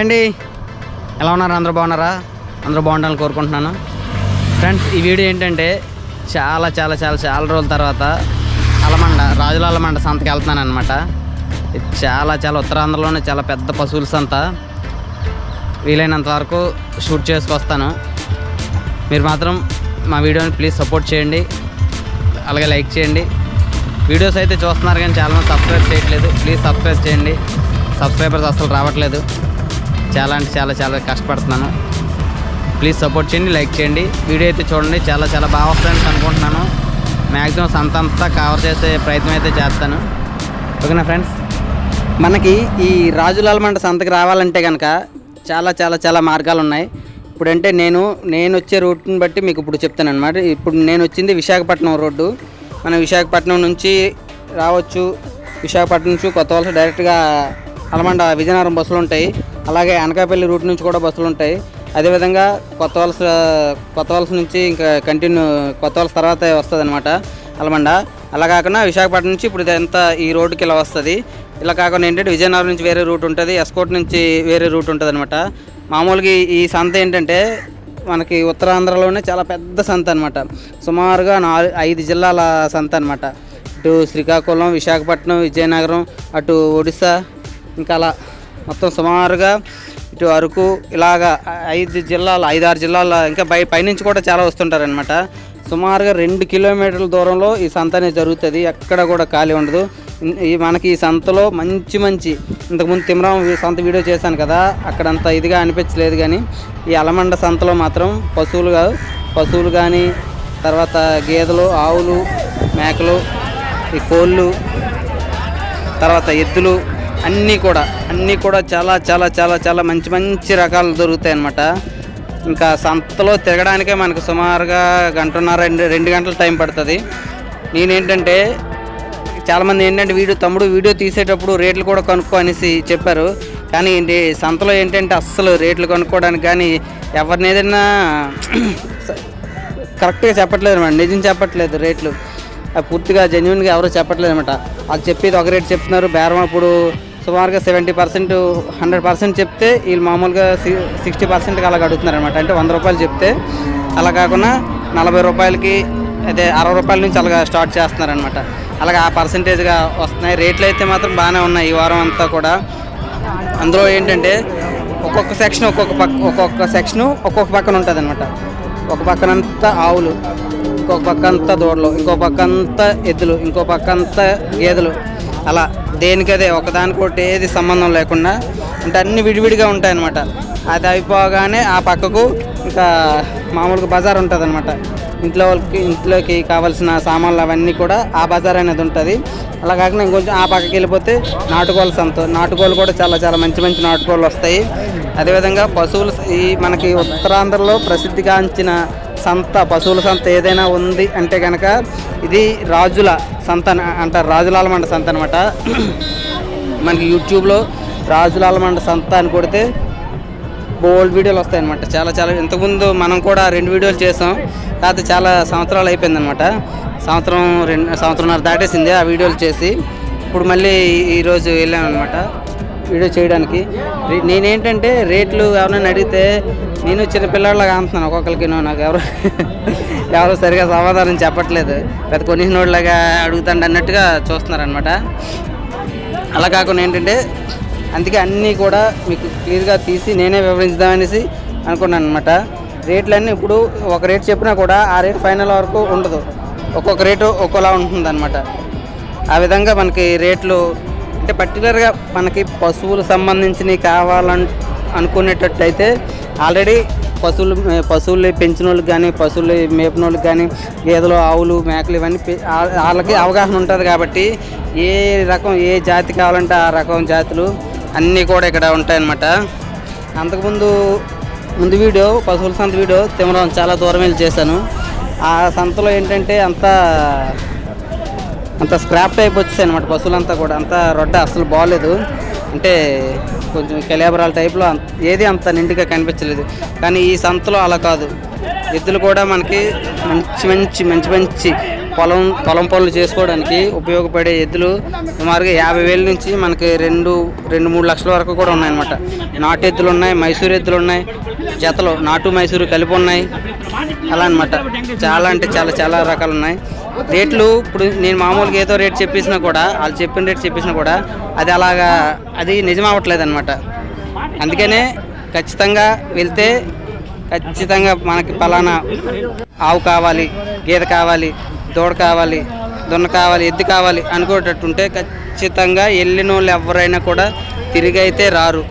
Hi అండి. ఎలా ఉన్నారు? అందరూ బాగున్నారా? అందరూ బాగుండాలని కోరుకుంటున్నాను. ఫ్రెండ్స్ ఈ వీడియో ఏంటంటే చాలా చాలా చాలా చాలా రోజుల తర్వాత అలమండ రాజుల అలమండ సంతకి వెళ్తున్నాను అనమాట చాలా చాలా ఉత్తరాంధ్రలోనే చాలా పెద్ద పశువుల సంత. వీలైనంత వరకు షూట్ చేసుకొస్తాను. మీరు మాత్రం మా వీడియోని ప్లీజ్ సపోర్ట్ చేయండి. అలాగే లైక్ చేయండి. వీడియోస్ అయితే చూస్తున్నారు కానీ చాలామంది సబ్స్క్రైబ్ చేయట్లేదు. ప్లీజ్ సబ్స్క్రైబ్ చేయండి. సబ్స్క్రైబర్స్ అసలు రావట్లేదు. చాలా అంటే చాలా చాలా కష్టపడుతున్నాను. ప్లీజ్ సపోర్ట్ చేయండి లైక్ చేయండి. వీడియో అయితే చూడండి. చాలా చాలా బాగా వస్తుందని అనుకుంటున్నాను. మ్యాక్సిమం సంతంతా కవర్ చేసే ప్రయత్నం అయితే చేస్తాను. ఓకేనా ఫ్రెండ్స్ మనకి ఈ రాజులాలమంట సంతకి రావాలంటే కనుక చాలా చాలా చాలా మార్గాలు ఉన్నాయి. ఇప్పుడంటే నేను నేను వచ్చే రూట్ని బట్టి మీకు ఇప్పుడు చెప్తాను అనమాట ఇప్పుడు నేను వచ్చింది విశాఖపట్నం రోడ్డు. మనం విశాఖపట్నం నుంచి రావచ్చు. విశాఖపట్నం నుంచి కొత్త వలస డైరెక్ట్గా అలమండ విజయనగరం బస్సులు ఉంటాయి. అలాగే అనకాపల్లి రూట్ నుంచి కూడా బస్సులు ఉంటాయి. అదేవిధంగా కొత్త వలస కొత్త వలస నుంచి ఇంకా కంటిన్యూ కొత్త వలస తర్వాత వస్తుంది అనమాట అలమండ అలా కాకుండా విశాఖపట్నం నుంచి ఇప్పుడు ఇదంతా ఈ రోడ్డుకి ఇలా వస్తుంది. ఇలా కాకుండా ఏంటంటే విజయనగరం నుంచి వేరే రూట్ ఉంటుంది. ఎస్కోట్ నుంచి వేరే రూట్ ఉంటుంది అనమాట మామూలుగా ఈ- ఈ సంత ఏంటంటే మనకి ఉత్తరాంధ్రలోనే చాలా పెద్ద సంత అనమాట సుమారుగా నాలుగు ఐదు జిల్లాల సంత అనమాట ఇటు శ్రీకాకుళం విశాఖపట్నం విజయనగరం అటు ఒడిశా ఇంకా అలా మొత్తం సుమారుగా ఇటు అరకు ఇలాగా ఐదు జిల్లాల ఐదు ఆరు జిల్లాల ఇంకా పై పైనుంచి కూడా చాలా వస్తుంటారనమాట సుమారుగా రెండు కిలోమీటర్ల దూరంలో ఈ సంత అనేది జరుగుతుంది. ఎక్కడ కూడా ఖాళీ ఉండదు. ఈ మనకి ఈ సంతలో మంచి మంచి ఇంతకుముందు తిమరం సంత వీడియో చేశాను కదా అక్కడంత ఇదిగా అనిపించలేదు కానీ ఈ అలమండ సంతలో మాత్రం పశువులు కాదు పశువులు కానీ తర్వాత గేదెలు ఆవులు మేకలు ఈ కోళ్ళు తర్వాత ఎద్దులు అన్నీ కూడా అన్నీ కూడా చాలా చాలా చాలా చాలా మంచి మంచి రకాలు దొరుకుతాయి అన్నమాట. ఇంకా సంతలో తిరగడానికే మనకు సుమారుగా గంటన్నర రెండు రెండు గంటల టైం పడుతుంది. నేనేంటంటే చాలామంది ఏంటంటే వీడియో తమ్ముడు వీడియో తీసేటప్పుడు రేట్లు కూడా కనుక్కో అనేసి చెప్పారు. కానీ ఏంటి సంతలో ఏంటంటే అస్సలు రేట్లు కొనుక్కోవడానికి కానీ ఎవరిని ఏదైనా కరెక్ట్గా చెప్పట్లేదు అనమాట నిజం చెప్పట్లేదు రేట్లు. పూర్తిగా జెన్యున్గా ఎవరు చెప్పట్లేదు అనమాట వాళ్ళు చెప్పేది ఒక రేట్ చెప్తున్నారు. బేరం అప్పుడు సుమారుగా సెవెంటీ పర్సెంట్ హండ్రెడ్ పర్సెంట్ చెప్తే వీళ్ళు మామూలుగా సిక్స్టీ పర్సెంట్కి అలా అడుగుతున్నారు అనమాట అంటే వంద రూపాయలు చెప్తే అలా కాకుండా నలభై రూపాయలకి అదే అరవై రూపాయల నుంచి అలాగా స్టార్ట్ చేస్తున్నారనమాట అలాగే ఆ పర్సంటేజ్గా వస్తున్నాయి. రేట్లు అయితే మాత్రం బాగానే ఉన్నాయి ఈ వారం అంతా కూడా. అందులో ఏంటంటే ఒక్కొక్క సెక్షన్ ఒక్కొక్క పక్క ఒక్కొక్క సెక్షను ఒక్కొక్క పక్కన ఉంటుంది అనమాట ఒక పక్కనంతా ఆవులు ఇంకొక పక్క అంతా దూడలు ఇంకో పక్క అంతా ఎద్దులు ఇంకో పక్క అంతా గేదెలు అలా దేనికదే ఒకదానికొకటి ఏది సంబంధం లేకుండా అంటే అన్ని విడివిడిగా ఉంటాయి అనమాట అది అయిపోగానే ఆ పక్కకు ఇంకా మామూలుగా బజార్ ఉంటుంది అనమాట ఇంట్లో వాళ్ళకి ఇంట్లోకి కావాల్సిన సామాన్లు అవన్నీ కూడా ఆ బజార్ అనేది ఉంటుంది. అలా కాకుండా ఇంకొంచెం ఆ పక్కకి వెళ్ళిపోతే నాటుకోళ్ళ సంత నాటుకోళ్ళు కూడా చాలా చాలా మంచి మంచి నాటుకోళ్ళు వస్తాయి. అదేవిధంగా పశువులు ఈ మనకి ఉత్తరాంధ్రలో ప్రసిద్ధిగాంచిన సంత పశువుల సంత ఏదైనా ఉంది అంటే కనుక ఇది రాజుల సంత అని అంటారు రాజులాలమండ సంత అనమాట మనకి యూట్యూబ్లో రాజులాలమండ సంత అని కొడితే బోల్డ్ వీడియోలు వస్తాయి అనమాట చాలా చాలా ఇంతకుముందు మనం కూడా రెండు వీడియోలు చేసాం. కాకపోతే చాలా సంవత్సరాలు అయిపోయిందనమాట సంవత్సరం రెండు సంవత్సరంన్నర దాటేసింది ఆ వీడియోలు చేసి. ఇప్పుడు మళ్ళీ ఈరోజు వెళ్ళాను అనమాట వీడియో చేయడానికి. నేనేంటంటే రేట్లు ఎవరైనా అడిగితే నేను చిన్న పిల్లలాగా అంటున్నాను ఒక్కొక్కరికి నాకు ఎవరు ఎవరు సరిగా సమాధానం చెప్పట్లేదు. పెద్ద కొనిసినోళ్ళగా అడుగుతాండి అన్నట్టుగా చూస్తున్నారనమాట అలా కాకుండా ఏంటంటే అందుకే అన్నీ కూడా మీకు క్లియర్గా తీసి నేనే వివరించుదామనేసి అనుకున్నాను అనమాట రేట్లన్నీ ఇప్పుడు ఒక రేట్ చెప్పినా కూడా ఆ రేట్ ఫైనల్ వరకు ఉండదు. ఒక్కొక్క రేటు ఒక్కోలా ఉంటుందన్నమాట. ఆ విధంగా మనకి రేట్లు అంటే పర్టికులర్గా మనకి పశువులు సంబంధించినవి కావాలని అనుకునేటట్లయితే ఆల్రెడీ పశువులు పశువులు పెంచిన వాళ్ళకి కానీ పశువులు మేపిన వాళ్ళకి కానీ గేదెలు ఆవులు మేకలు ఇవన్నీ వాళ్ళకి అవగాహన ఉంటుంది కాబట్టి ఏ రకం ఏ జాతి కావాలంటే ఆ రకం జాతులు అన్నీ కూడా ఇక్కడ ఉంటాయన్నమాట. అంతకుముందు ముందు వీడియో పశువుల సంత వీడియో తిమరం చాలా దూరం వెళ్ళి చేశాను. ఆ సంతలో ఏంటంటే అంతా అంత స్క్రాప్ టైప్ వచ్చేసాయి అనమాట పశువులంతా కూడా. అంతా రొడ్డ అసలు బాగాలేదు అంటే కొంచెం కెలేబరాల టైప్లో ఏది అంత నిండుగా కనిపించలేదు. కానీ ఈ సంతలో అలా కాదు. ఎద్దులు కూడా మనకి మంచి మంచి మంచి మంచి పొలం పొలం పనులు చేసుకోవడానికి ఉపయోగపడే ఎద్దులు సుమారుగా యాభై వేల నుంచి మనకి రెండు రెండు మూడు లక్షల వరకు కూడా ఉన్నాయన్నమాట. నాటు ఎద్దులు ఉన్నాయి మైసూరు ఎద్దులు ఉన్నాయి జతలు నాటు మైసూరు కలిపి ఉన్నాయి. అలా అనమాట చాలా అంటే చాలా చాలా రకాలు ఉన్నాయి. రేట్లు ఇప్పుడు నేను మామూలుగా ఏదో రేట్ చెప్పేసినా కూడా వాళ్ళు చెప్పిన రేట్ చెప్పేసినా కూడా అది అలాగా అది నిజం అవ్వట్లేదు అనమాట అందుకనే ఖచ్చితంగా వెళ్తే ఖచ్చితంగా మనకి పలానా ఆవు కావాలి గేదె కావాలి దూడ కావాలి దున్న కావాలి ఎద్దు కావాలి అనుకునేటట్టుంటే ఖచ్చితంగా వెళ్ళిన వాళ్ళు ఎవరైనా కూడా తిరిగి అయితే రారు.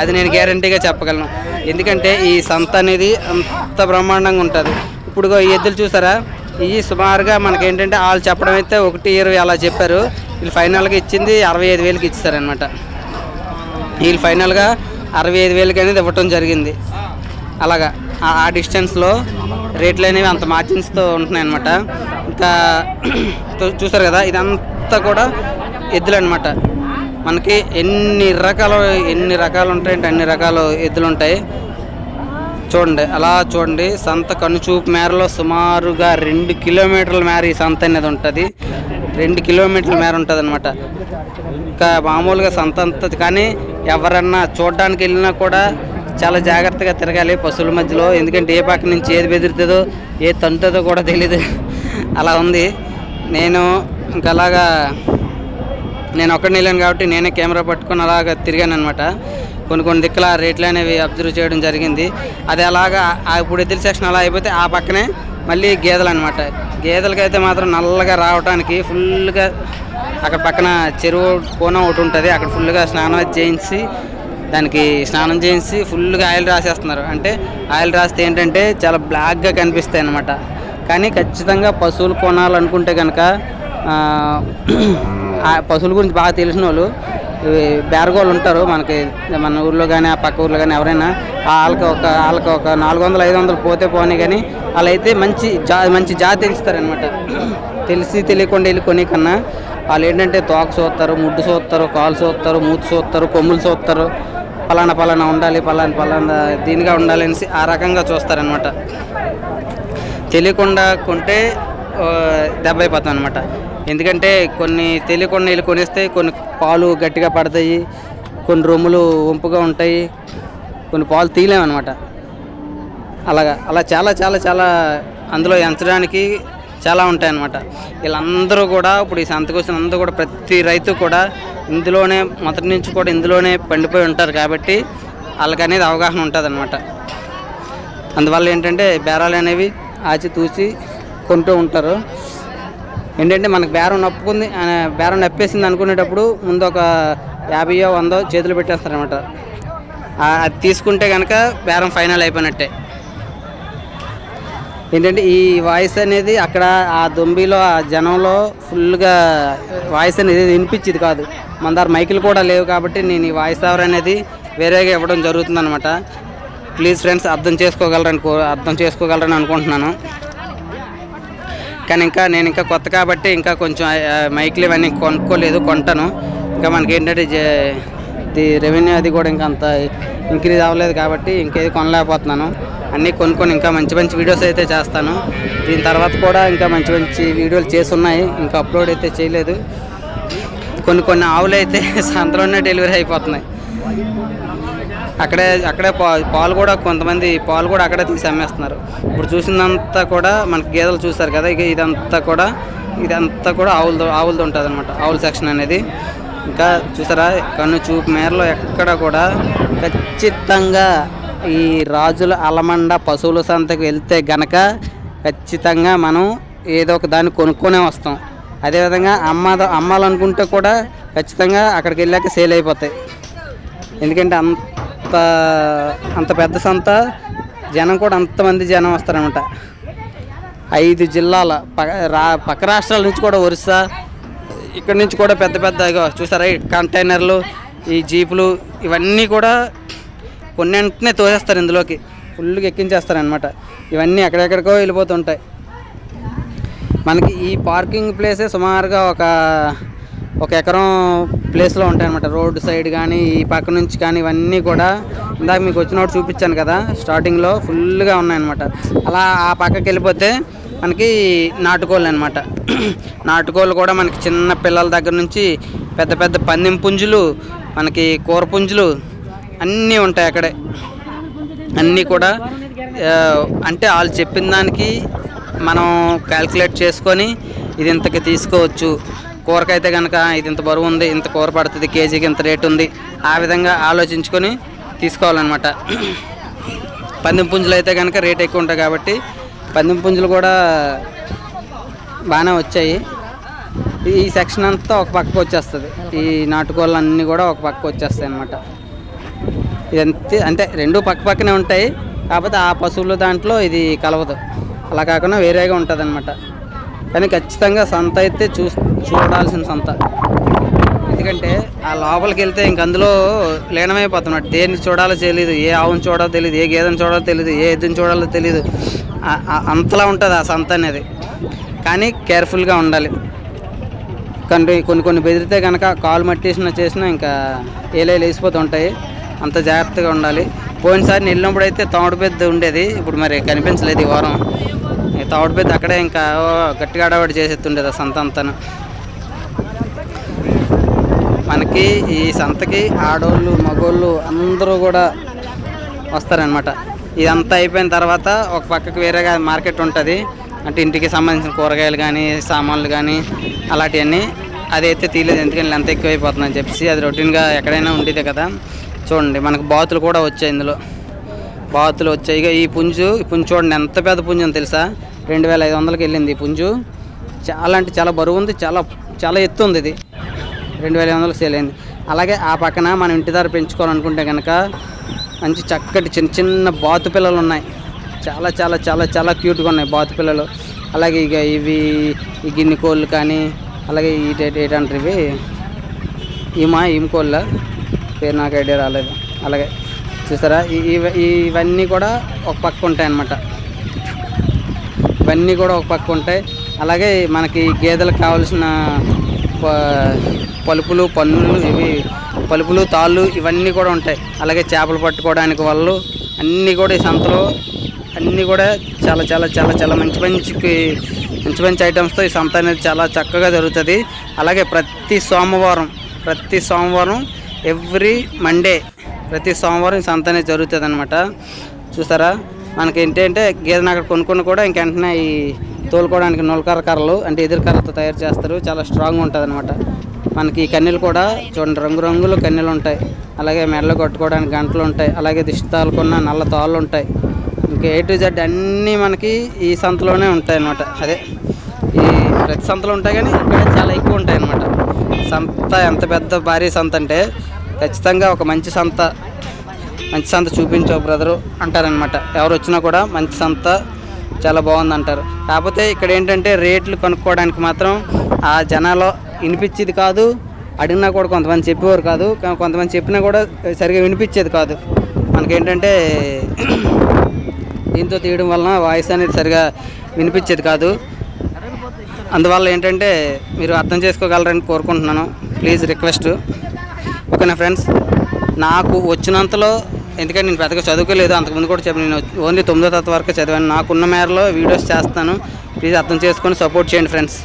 అది నేను గ్యారంటీగా చెప్పగలను. ఎందుకంటే ఈ సంత అనేది అంత బ్రహ్మాండంగా ఉంటుంది. ఇప్పుడు ఈ ఎద్దులు చూసారా? ఇవి సుమారుగా మనకి ఏంటంటే వాళ్ళు చెప్పడం అయితే ఒకటి ఇరవై అలా చెప్పారు. వీళ్ళు ఫైనల్గా ఇచ్చింది అరవై ఐదు వేలకి ఇచ్చారనమాట వీళ్ళు ఫైనల్గా అరవై ఐదు వేలకి అనేది ఇవ్వటం జరిగింది. అలాగా. ఆ డిస్టెన్స్లో రేట్లు అనేవి అంత మార్జిన్స్తో ఉంటున్నాయి అనమాట ఇంకా చూసారు కదా ఇదంతా కూడా ఎద్దులు అనమాట మనకి ఎన్ని రకాలు ఎన్ని రకాలు ఉంటాయంటే అన్ని రకాల ఎద్దులు ఉంటాయి చూడండి అలా చూడండి సంత కనుచూపు మేరలో సుమారుగా రెండు కిలోమీటర్ల మేర ఈ సంత అనేది ఉంటుంది. రెండు కిలోమీటర్ల మేర ఉంటుంది అనమాట ఇంకా మామూలుగా సంత అంత కానీ ఎవరన్నా చూడడానికి వెళ్ళినా కూడా చాలా జాగ్రత్తగా తిరగాలి పశువుల మధ్యలో. ఎందుకంటే ఏ పక్క నుంచి ఏది బెదురుతుందో ఏది తంతుందో కూడా తెలియదు అలా ఉంది. నేను ఇంకా అలాగా నేను ఒక్కడిని వెళ్ళాను కాబట్టి నేనే కెమెరా పట్టుకొని అలాగ తిరిగాను అనమాట కొన్ని కొన్ని దిక్కుల రేట్లు అనేవి అబ్జర్వ్ చేయడం జరిగింది. అది అలాగా ఇప్పుడు ఎద్దుల సెక్షన్ అలా అయిపోతే ఆ పక్కనే మళ్ళీ గేదెలు అనమాట గేదెలకి అయితే మాత్రం నల్లగా రావడానికి ఫుల్గా అక్కడ పక్కన చెరువు కోన ఒకటి ఉంటుంది. అక్కడ ఫుల్గా స్నానం చేయించి దానికి స్నానం చేయించి ఫుల్గా ఆయిల్ రాసేస్తున్నారు. అంటే ఆయిల్ రాస్తే ఏంటంటే చాలా బ్లాక్గా కనిపిస్తాయి అన్నమాట. కానీ ఖచ్చితంగా పశువులు కొనాలనుకుంటే కనుక పశువుల గురించి బాగా తెలిసిన వాళ్ళు బేరగోళ్ళు ఉంటారు మనకి మన ఊర్లో కానీ ఆ పక్క ఊర్లో కానీ ఎవరైనా వాళ్ళకి ఒక వాళ్ళకి ఒక నాలుగు వందలు ఐదు వందలు పోతే పోనీ కానీ వాళ్ళు అయితే మంచి జా మంచి జాతి ఎంచుతారనమాట తెలిసి తెలియకుండా వెళ్ళి కొనే కన్నా వాళ్ళు ఏంటంటే తోక చూస్తారు ముడ్డు చూస్తారు కాలు చూస్తారు మూతి చూస్తారు కొమ్ములు చూస్తారు పలానా పలానా ఉండాలి పలానా పలానా దీనిగా ఉండాలి అనేసి ఆ రకంగా చూస్తారనమాట తెలియకుండా కొంటే ఆ, దెబ్బ అయిపోతాం అనమాట ఎందుకంటే కొన్ని తెలియకుండా వెళ్ళి కొనేస్తే కొన్ని పాలు గట్టిగా పడతాయి కొన్ని రొమ్ములు వంపుగా ఉంటాయి కొన్ని పాలు తీయలేమన్నమాట. అలాగా అలా చాలా చాలా చాలా అందులో ఎంచడానికి చాలా ఉంటాయన్నమాట. వీళ్ళందరూ కూడా ఇప్పుడు ఈ సంతకు వచ్చిన అందరూ కూడా ప్రతి రైతు కూడా ఇందులోనే మొదటి నుంచి కూడా ఇందులోనే పండిపోయి ఉంటారు కాబట్టి వాళ్ళకి అనేది అవగాహన ఉంటుంది అనమాట అందువల్ల ఏంటంటే బేరాలు అనేవి ఆచి తూచి కొంటూ ఉంటారు. ఏంటంటే మనకు బేరం నప్పుకుంది ఆ, బేరం నప్పేసింది అనుకునేటప్పుడు ముందు ఒక యాభైయో వందో చేతులు పెట్టేస్తారనమాట అది తీసుకుంటే కనుక బేరం ఫైనల్ అయిపోయినట్టే. ఏంటంటే ఈ వాయిస్ అనేది అక్కడ ఆ దొంబిలో ఆ జనంలో ఫుల్గా వాయిస్ అనేది వినిపించేది కాదు. మన దగ్గర మైకులు కూడా లేవు కాబట్టి నేను ఈ వాయిస్ ఓవర్ అనేది వేరేగా ఇవ్వడం జరుగుతుందనమాట ప్లీజ్ ఫ్రెండ్స్ అర్థం చేసుకోగలరని అర్థం చేసుకోగలరని అనుకుంటున్నాను. కానీ ఇంకా నేను ఇంకా కొత్త కాబట్టి ఇంకా కొంచెం మైకులు ఇవన్నీ కొనుక్కోలేదు కొంటాను. ఇంకా మనకి ఏంటంటే ది రెవెన్యూ అది కూడా ఇంకా అంత ఇంక్రీజ్ అవ్వలేదు కాబట్టి ఇంకేది కొనలేకపోతున్నాను. అన్నీ కొనుక్కొని ఇంకా మంచి మంచి వీడియోస్ అయితే చేస్తాను. దీని తర్వాత కూడా ఇంకా మంచి మంచి వీడియోలు చేసి ఉన్నాయి ఇంకా అప్లోడ్ అయితే చేయలేదు. కొన్ని కొన్ని ఆవులు అయితే సంతలోనే డెలివరీ అయిపోతున్నాయి. అక్కడే అక్కడే పాలు కూడా కొంతమంది పాలు కూడా అక్కడే తీసి అమ్మేస్తున్నారు. ఇప్పుడు చూసిందంతా కూడా మనకి గేదెలు చూస్తారు కదా ఇక ఇదంతా కూడా ఇదంతా కూడా ఆవులతో ఆవులతో ఉంటుంది అనమాట ఆవుల సెక్షన్ అనేది. ఇంకా చూసారా కన్ను చూపు మేరలో ఎక్కడ కూడా ఖచ్చితంగా ఈ రాజుల అలమండ పశువుల సంతకు వెళ్తే గనక ఖచ్చితంగా మనం ఏదో ఒక దాన్ని కొనుక్కొనే వస్తాం. అదేవిధంగా అమ్మ అమ్మాలనుకుంటే కూడా ఖచ్చితంగా అక్కడికి వెళ్ళాక సేల్ అయిపోతాయి. ఎందుకంటే అంత అంత పెద్ద సంత జనం కూడా అంతమంది జనం వస్తారనమాట ఐదు జిల్లాల ప- రా పక్క రాష్ట్రాల నుంచి కూడా ఒరిస్సా ఇక్కడ నుంచి కూడా పెద్ద పెద్ద చూసారా కంటైనర్లు ఈ జీపులు ఇవన్నీ కూడా కొన్నింటినే తోసేస్తారు ఇందులోకి. ఫుల్గా ఎక్కించేస్తారనమాట ఇవన్నీ ఎక్కడెక్కడికో వెళ్ళిపోతుంటాయి. మనకి ఈ పార్కింగ్ ప్లేసే సుమారుగా ఒక ఒక ఎకరం ప్లేస్లో ఉంటాయి అనమాట రోడ్ సైడ్ కానీ ఈ పక్క నుంచి కానీ ఇవన్నీ కూడా ఇందాక మీకు వచ్చినప్పుడు చూపించాను కదా స్టార్టింగ్లో ఫుల్గా ఉన్నాయన్నమాట. అలా ఆ పక్కకి వెళ్ళిపోతే మనకి నాటుకోళ్ళు అనమాట నాటుకోళ్ళు కూడా మనకి చిన్న పిల్లల దగ్గర నుంచి పెద్ద పెద్ద పందెం పుంజులు మనకి కూర పుంజులు అన్నీ ఉంటాయి అక్కడే. అన్నీ కూడా అంటే వాళ్ళు చెప్పిన దానికి మనం క్యాల్కులేట్ చేసుకొని ఇది ఇంతకి తీసుకోవచ్చు. కూరకైతే కనుక ఇది ఇంత బరువు ఉంది ఇంత కూర పడుతుంది కేజీకి ఇంత రేటు ఉంది. ఆ విధంగా ఆలోచించుకొని తీసుకోవాలన్నమాట. పందెం పుంజులు అయితే కనుక రేట్ ఎక్కువ ఉంటాయి కాబట్టి పందెం పుంజులు కూడా బాగానే వచ్చాయి. ఈ సెక్షన్ అంతా ఒక పక్కకు వచ్చేస్తుంది. ఈ నాటుకోళ్ళు అన్నీ కూడా ఒక పక్కకు వచ్చేస్తాయి అన్నమాట. ఇదంతే అంటే రెండు పక్క పక్కనే ఉంటాయి. కాకపోతే ఆ పశువుల దాంట్లో ఇది కలవదు. అలా కాకుండా వేరేగా ఉంటుంది అనమాట కానీ ఖచ్చితంగా సంత అయితే చూ చూడాల్సిన సంత. ఎందుకంటే ఆ లోపలికి వెళ్తే ఇంక అందులో లీనమైపోతున్నాడు. దేన్ని చూడాలో తెలియదు ఏ ఆవును చూడాలో తెలియదు ఏ గేదెని చూడాలో తెలియదు ఏ ఎద్దుని చూడాలో తెలియదు అంతలా ఉంటుంది ఆ సంత అనేది. కానీ కేర్ఫుల్గా ఉండాలి. కానీ కొన్ని కొన్ని బెదిరితే కనుక కాలు మట్టేసిన చేసినా ఇంకా ఏలే లేచిపోతూ ఉంటాయి అంత జాగ్రత్తగా ఉండాలి. పోయినసారి వెళ్ళినప్పుడు అయితే తోడు పెద్ద ఉండేది. ఇప్పుడు మరి కనిపించలేదు ఈ వారం. ఈ తోడు పెద్ద అక్కడే ఇంకా ఓ గట్టిగా అడవాడి చేసేస్తుండేది ఆ సంత అంతాను. మనకి ఈ సంతకి ఆడోళ్ళు మగోళ్ళు అందరూ కూడా వస్తారనమాట ఇదంతా అయిపోయిన తర్వాత ఒక పక్కకి వేరేగా మార్కెట్ ఉంటుంది. అంటే ఇంటికి సంబంధించిన కూరగాయలు కానీ సామాన్లు కానీ అలాంటివన్నీ అదైతే తీయలేదు. ఎందుకంటే ఎంత ఎక్కువైపోతుందని చెప్పేసి అది రొటీన్గా ఎక్కడైనా ఉండేదే కదా. చూడండి మనకు బాతులు కూడా వచ్చాయి ఇందులో. బాతులు వచ్చాయి. ఇక ఈ పుంజు ఈ పుంజు చూడండి ఎంత పెద్ద పుంజు అని తెలుసా? రెండు వేల ఐదు వందలకి వెళ్ళింది ఈ పుంజు. చాలా అంటే చాలా బరువు ఉంది చాలా చాలా ఎత్తు ఉంది ఇది. రెండు వేల ఐదు వందలకు సేల్ అయింది. అలాగే ఆ పక్కన మనం ఇంటి దగ్గర పెంచుకోవాలనుకుంటే కనుక మంచి చక్కటి చిన్న చిన్న బాతు పిల్లలు ఉన్నాయి. చాలా చాలా చాలా చాలా క్యూట్గా ఉన్నాయి బాతు పిల్లలు. అలాగే ఇక ఇవి ఈ గిన్నె కోళ్ళు కానీ అలాగే ఈ ఏంటంటారు ఇవి ఈమా ఈమ కోళ్ళ. పేరు నాకు ఐడియా రాలేదు. అలాగే చూసారా ఇవన్నీ కూడా ఒక పక్క ఉంటాయి అన్నమాట. ఇవన్నీ కూడా ఒక పక్క ఉంటాయి. అలాగే మనకి గేదెలకు కావాల్సిన ప- పలుపులు పన్నులు ఇవి పలుపులు తాళ్ళు ఇవన్నీ కూడా ఉంటాయి. అలాగే చేపలు పట్టుకోవడానికి వాళ్ళు అన్నీ కూడా ఈ సంతలో అన్నీ కూడా చాలా చాలా చాలా చాలా మంచి మంచి మంచి మంచి ఐటమ్స్తో ఈ సంత అనేది చాలా చక్కగా జరుగుతుంది. అలాగే ప్రతి సోమవారం ప్రతి సోమవారం ఎవ్రీ మండే ప్రతి సోమవారం సంత అనేది జరుగుతుంది అనమాట చూసారా మనకి ఏంటంటే గేదెని అక్కడ కొనుక్కుని కూడా ఇంక వెంటనే ఈ తోలుకోవడానికి నొలకర కర్రలు అంటే ఎదురు కర్రలతో తయారు చేస్తారు. చాలా స్ట్రాంగ్ ఉంటుంది అనమాట మనకి ఈ కన్నెలు కూడా చూడండి రంగురంగులు కన్నెలు ఉంటాయి. అలాగే మెడలో కట్టుకోవడానికి గంటలు ఉంటాయి. అలాగే దిష్టి తాలుకున్న నల్ల తాళ్ళు ఉంటాయి. ఇంకా ఏ టు జెడ్ అన్నీ మనకి ఈ సంతలోనే ఉంటాయి అనమాట అదే ఈ ప్రతి సంతలో ఉంటాయి కానీ ఇక్కడ చాలా ఎక్కువ ఉంటాయి అనమాట సంత ఎంత పెద్ద భారీ సంత అంటే ఖచ్చితంగా ఒక మంచి సంత మంచి సంత చూపించావు బ్రదరు అంటారనమాట ఎవరు వచ్చినా కూడా మంచి సంత చాలా బాగుంది అంటారు కాకపోతే ఇక్కడ ఏంటంటే రేట్లు కనుక్కోవడానికి మాత్రం ఆ జనాలు వినిపించేది కాదు అడిగినా కూడా కొంతమంది చెప్పేవారు కాదు కొంతమంది చెప్పినా కూడా సరిగా వినిపించేది కాదు. మనకేంటంటే దీంతో తీయడం వలన వాయిస్ అనేది సరిగా వినిపించేది కాదు. అందువల్ల ఏంటంటే మీరు అర్థం చేసుకోగలరని కోరుకుంటున్నాను. Please request. ఓకేనా ఫ్రెండ్స్? నాకు వచ్చినంతలో ఎందుకంటే నేను పెద్దగా చదువుకోలేదు అంతకుముందు కూడా చెప్పి నేను ఓన్లీ తొమ్మిదో తరగతి వరకు చదివాను. నాకున్న మేరలో వీడియోస్ చేస్తాను. ప్లీజ్ అర్థం చేసుకొని సపోర్ట్ చేయండి ఫ్రెండ్స్.